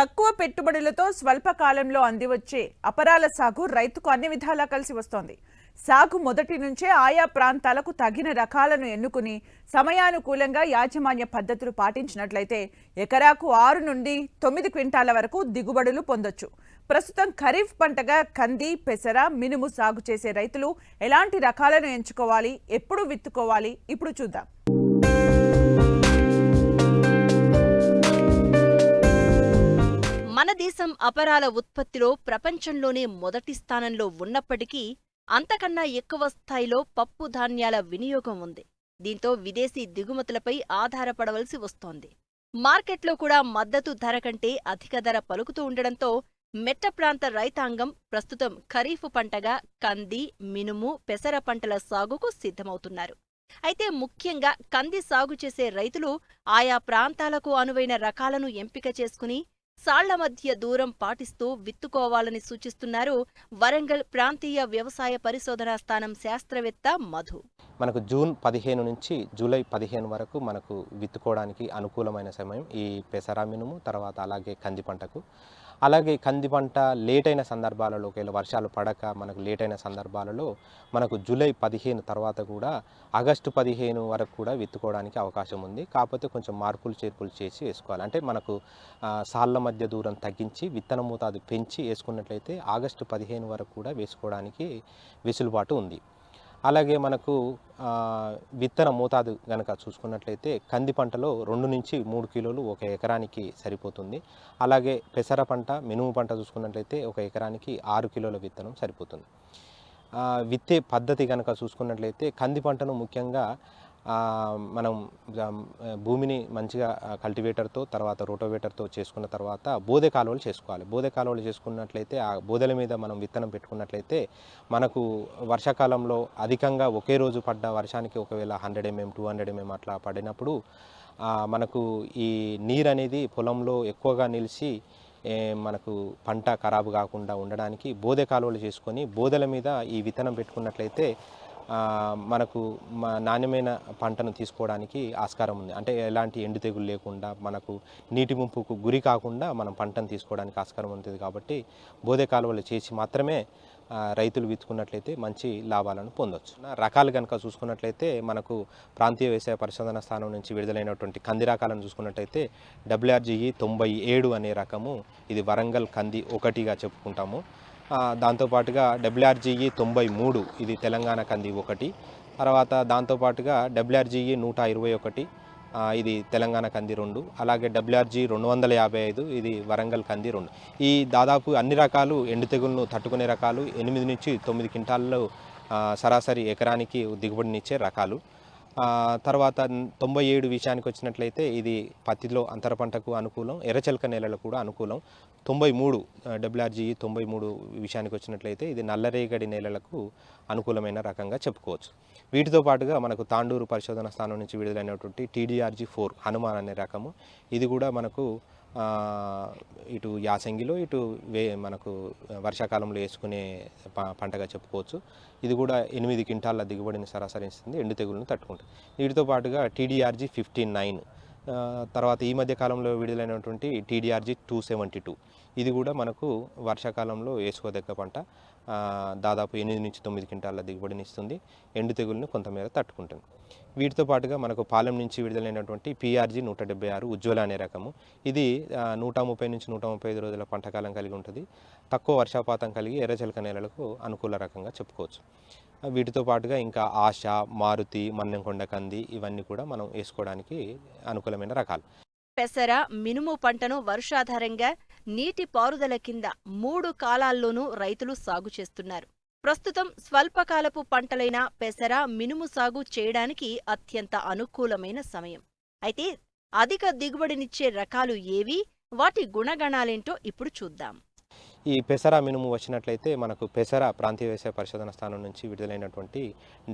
తక్కువ పెట్టుబడులతో స్వల్పకాలంలో అందివచ్చే అపరాల సాగు రైతుకు అన్ని విధాలా కలిసి వస్తోంది. సాగు మొదటి నుంచే ఆయా ప్రాంతాలకు తగిన రకాలను ఎన్నుకుని సమయానుకూలంగా యాజమాన్య పద్ధతులు పాటించినట్లయితే ఎకరాకు ఆరు నుండి తొమ్మిది క్వింటాల వరకు దిగుబడులు పొందొచ్చు. ప్రస్తుతం ఖరీఫ్ పంటగా కంది పెసర మినుము సాగు చేసే రైతులు ఎలాంటి రకాలను ఎంచుకోవాలి ఎప్పుడు విత్తుకోవాలి ఇప్పుడు చూద్దాం. మన దేశం అపరాల ఉత్పత్తిలో ప్రపంచంలోనే మొదటి స్థానంలో ఉన్నప్పటికీ అంతకన్నా ఎక్కువ స్థాయిలో పప్పు ధాన్యాల వినియోగం ఉంది. దీంతో విదేశీ దిగుమతులపై ఆధారపడవలసి వస్తోంది. మార్కెట్లో కూడా మద్దతు ధర కంటే అధిక ధర పలుకుతూ ఉండడంతో మెట్ట ప్రాంత రైతాంగం ప్రస్తుతం ఖరీఫ్ పంటగా కంది మినుము పెసర పంటల సాగుకు సిద్ధమవుతున్నారు. అయితే ముఖ్యంగా కంది సాగు చేసే రైతులు ఆయా ప్రాంతాలకు అనువైన రకాలను ఎంపిక చేసుకుని సాళ్ళ మధ్య దూరం పాటిస్తూ విత్తుకోవాలని సూచిస్తున్నారు వరంగల్ ప్రాంతీయ వ్యవసాయ పరిశోధనా స్థానం శాస్త్రవేత్త మధు. మనకు జూన్ పదిహేను నుంచి జూలై పదిహేను వరకు మనకు విత్తుకోవడానికి అనుకూలమైన సమయం ఈ పెసరా మినుము తర్వాత అలాగే కంది పంటకు. అలాగే కంది పంట లేట్ అయిన సందర్భాలలో ఒకవేళ వర్షాలు పడక మనకు లేట్ అయిన సందర్భాలలో మనకు జూలై పదిహేను తర్వాత కూడా ఆగస్టు పదిహేను వరకు కూడా విత్తుకోవడానికి అవకాశం ఉంది. కాకపోతే కొంచెం మార్పులు చేర్పులు చేసి వేసుకోవాలి. అంటే మనకు సాళ్ళ మధ్య దూరం తగ్గించి విత్తన మోతాదు పెంచి వేసుకున్నట్లయితే ఆగస్టు పదిహేను వరకు కూడా వేసుకోవడానికి వెసులుబాటు ఉంది. అలాగే మనకు విత్తన మోతాదు కనుక చూసుకున్నట్లయితే కంది పంటలో రెండు నుంచి మూడు కిలోలు ఒక ఎకరానికి సరిపోతుంది. అలాగే పెసర పంట మినుము పంట చూసుకున్నట్లయితే ఒక ఎకరానికి ఆరు కిలోల విత్తనం సరిపోతుంది. విత్తే పద్ధతి కనుక చూసుకున్నట్లయితే కంది పంటను ముఖ్యంగా మనం భూమిని మంచిగా కల్టివేటర్తో తర్వాత రోటోవేటర్తో చేసుకున్న తర్వాత బోదె కాలువలు చేసుకోవాలి. బోదె కాలువలు చేసుకున్నట్లయితే ఆ బోదెల మీద మనం విత్తనం పెట్టుకున్నట్లయితే మనకు వర్షాకాలంలో అధికంగా ఒకే రోజు పడ్డ వర్షానికి ఒకవేళ hundred MM two hundred MM అట్లా పడినప్పుడు మనకు ఈ నీరు అనేది పొలంలో ఎక్కువగా నిలిచి మనకు పంట ఖరాబు కాకుండా ఉండడానికి బోదె కాలువలు చేసుకొని బోదెల మీద ఈ విత్తనం పెట్టుకున్నట్లయితే మనకు మ- నాణ్యమైన పంటను తీసుకోవడానికి ఆస్కారం ఉంది. అంటే ఎలాంటి ఎండు తెగులు లేకుండా మనకు నీటి ముంపుకు గురి కాకుండా మనం పంటను తీసుకోవడానికి ఆస్కారం ఉంటుంది కాబట్టి బోదె కాలువలు చేసి మాత్రమే రైతులు విత్తుకున్నట్లయితే మంచి లాభాలను పొందొచ్చు. రకాలు కనుక చూసుకున్నట్లయితే మనకు ప్రాంతీయ వ్యవసాయ పరిశోధన స్థానం నుంచి విడుదలైనటువంటి కంది రకాలను చూసుకున్నట్లయితే డబ్ల్యూఆర్జీఈ తొంభై ఏడు అనే రకము ఇది వరంగల్ కంది ఒకటిగా చెప్పుకుంటాము. దాంతోపాటుగా డబ్ల్యూఆర్జీఈ తొంభై మూడు ఇది తెలంగాణ కంది ఒకటి. తర్వాత దాంతోపాటుగా డబ్ల్యూఆర్జీఈ నూట ఇరవై ఒకటి ఇది తెలంగాణ కంది రెండు. అలాగే డబ్ల్యూఆర్జీ రెండు వందల యాభై ఐదు ఇది వరంగల్ కంది రెండు. ఈ దాదాపు అన్ని రకాలు ఎండు తెగులను తట్టుకునే రకాలు ఎనిమిది నుంచి తొమ్మిది క్వింటాల్లో సరాసరి ఎకరానికి దిగుబడినిచ్చే రకాలు. తర్వాత తొంభై ఏడు విషయానికి వచ్చినట్లయితే ఇది పత్తిలో అంతర పంటకు అనుకూలం ఎర్రచెలక నేలలకు కూడా అనుకూలం. తొంభై మూడు డబ్ల్యూఆర్జీ తొంభై మూడు విషయానికి వచ్చినట్లయితే ఇది నల్లరేగడి నేలలకు అనుకూలమైన రకంగా చెప్పుకోవచ్చు. వీటితో పాటుగా మనకు తాండూరు పరిశోధన స్థానం నుంచి విడుదలైనటువంటి టీడీఆర్జీ ఫోర్ హనుమాన్ అనే రకము. ఇది కూడా మనకు ఇటు యాసంగిలో ఇటు వే మనకు వర్షాకాలంలో వేసుకునే ప- పంటగా చెప్పుకోవచ్చు. ఇది కూడా ఎనిమిది క్వింటాల దిగుబడిని సరాసరిస్తుంది ఎండు తెగులను తట్టుకుంటుంది. వీటితో పాటుగా టీడీఆర్జీ ఫిఫ్టీన్ నైన్ తర్వాత ఈ మధ్య కాలంలో విడుదలైనటువంటి టీడీఆర్జీ టూ సెవెంటీ టూ. ఇది కూడా మనకు వర్షాకాలంలో వేసుకోదగ్గ పంట. దాదాపు ఎనిమిది నుంచి తొమ్మిది క్వింటాల దిగుబడిని ఇస్తుంది ఎండు తెగులను కొంతమేర తట్టుకుంటుంది. వీటితో పాటుగా మనకు పాలెం నుంచి విడుదలైనటువంటి పీఆర్జీ నూట డెబ్బై ఆరు ఉజ్వల అనే రకము. ఇది నూట ముప్పై నుంచి నూట ముప్పై ఐదు రోజుల పంటకాలం కలిగి ఉంటుంది. తక్కువ వర్షపాతం కలిగి ఎర్రచలక నేలలకు అనుకూల రకంగా చెప్పుకోవచ్చు. వీటితో పాటుగా ఇంకా ఆశ మారుతి మన్నెంకొండ కంది ఇవన్నీ కూడా మనం వేసుకోవడానికి అనుకూలమైన రకాలు. పెసర మినుము పంటను వర్షాధారంగా నీటి పారుదల కింద మూడు కాలాల్లోనూ రైతులు సాగు చేస్తున్నారు. ప్రస్తుతం స్వల్పకాలపు పంటలైన పెసర మినుము సాగు చేయడానికి అత్యంత అనుకూలమైన సమయం. అయితే అధిక దిగుబడినిచ్చే రకాలు ఏవి? వాటి గుణగణాలేంటో ఇప్పుడు చూద్దాం. ఈ పెసర మినుము వచ్చినట్లయితే మనకు పెసర ప్రాంతీయ వ్యవసాయ పరిశోధన స్థానం నుంచి విడుదలైనటువంటి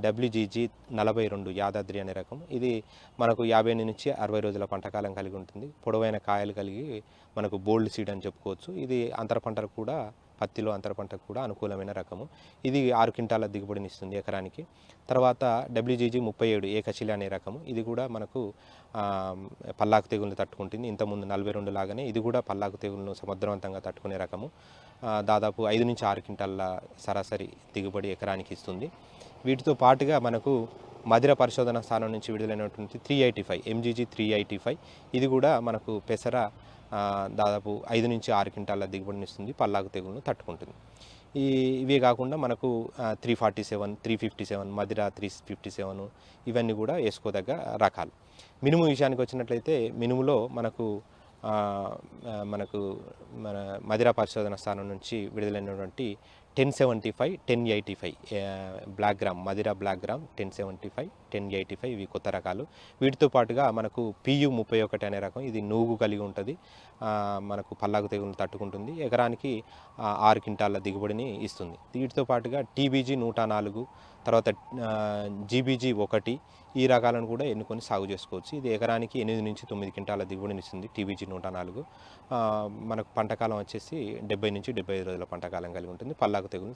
డబ్ల్యూజీజీ నలభై రెండు యాదాద్రి అనే రకం. ఇది మనకు యాభై నుంచి అరవై రోజుల పంటకాలం కలిగి ఉంటుంది. పొడవైన కాయలు కలిగి మనకు బోల్డ్ సీడ్ అని చెప్పుకోవచ్చు. ఇది అంతర పంటలు కూడా పత్తిలో అంతర పంటకు కూడా అనుకూలమైన రకము. ఇది ఆరు క్వింటాల దిగుబడిని ఇస్తుంది ఎకరానికి. తర్వాత డబ్ల్యూజీజీ ముప్పై ఏడు ఏకశిల అనే రకము. ఇది కూడా మనకు పల్లాకు తెగులను తట్టుకుంటుంది. ఇంతకుముందు నలభై రెండు లాగానే ఇది కూడా పల్లాకు తెగులను సమర్థవంతంగా తట్టుకునే రకము. దాదాపు ఐదు నుంచి ఆరు క్వింటాల సరాసరి దిగుబడి ఎకరానికి ఇస్తుంది. వీటితో పాటుగా మనకు మధిర పరిశోధన స్థానం నుంచి విడుదలైనటువంటి three eighty five MGG three eighty five. ఇది కూడా మనకు పెసర దాదాపు ఐదు నుంచి ఆరు క్వింటాల దిగుబడిని ఇస్తుంది. పల్లాకు తెగులను తట్టుకుంటుంది. ఈ ఇవే కాకుండా మనకు three forty seven three fifty seven Madhira three fifty seven ఇవన్నీ కూడా వేసుకోదగ్గ రకాలు. మినుము విషయానికి వచ్చినట్లయితే మినుములో మనకు మనకు మన మధిర పరిశోధన స్థానం నుంచి విడుదలైనటువంటి ten seventy five ten eighty five black gram Madhira black gram ten seventy five ten eighty five ఇవి కొత్త రకాలు. వీటితో పాటుగా మనకు పియు ముప్పై ఒకటి అనే రకం ఇది నూగు కలిగి ఉంటుంది. మనకు పల్లాకు తెగులు తట్టుకుంటుంది. ఎకరానికి ఆరు క్వింటాల దిగుబడిని ఇస్తుంది. వీటితో పాటుగా టీబీజీ నూట నాలుగు తర్వాత జీబీజీ ఒకటి ఈ రకాలను కూడా ఎన్నుకొని సాగు చేసుకోవచ్చు. ఇది ఎకరానికి ఎనిమిది నుంచి తొమ్మిది క్వింటాల దిగుబడిని ఇస్తుంది టీబీజీ నూట నాలుగు. మనకు పంటకాలం వచ్చేసి డెబ్బై నుంచి డెబ్బై ఐదు రోజుల పంటకాలం కలిగి ఉంటుంది. పల్లాకు తెగులు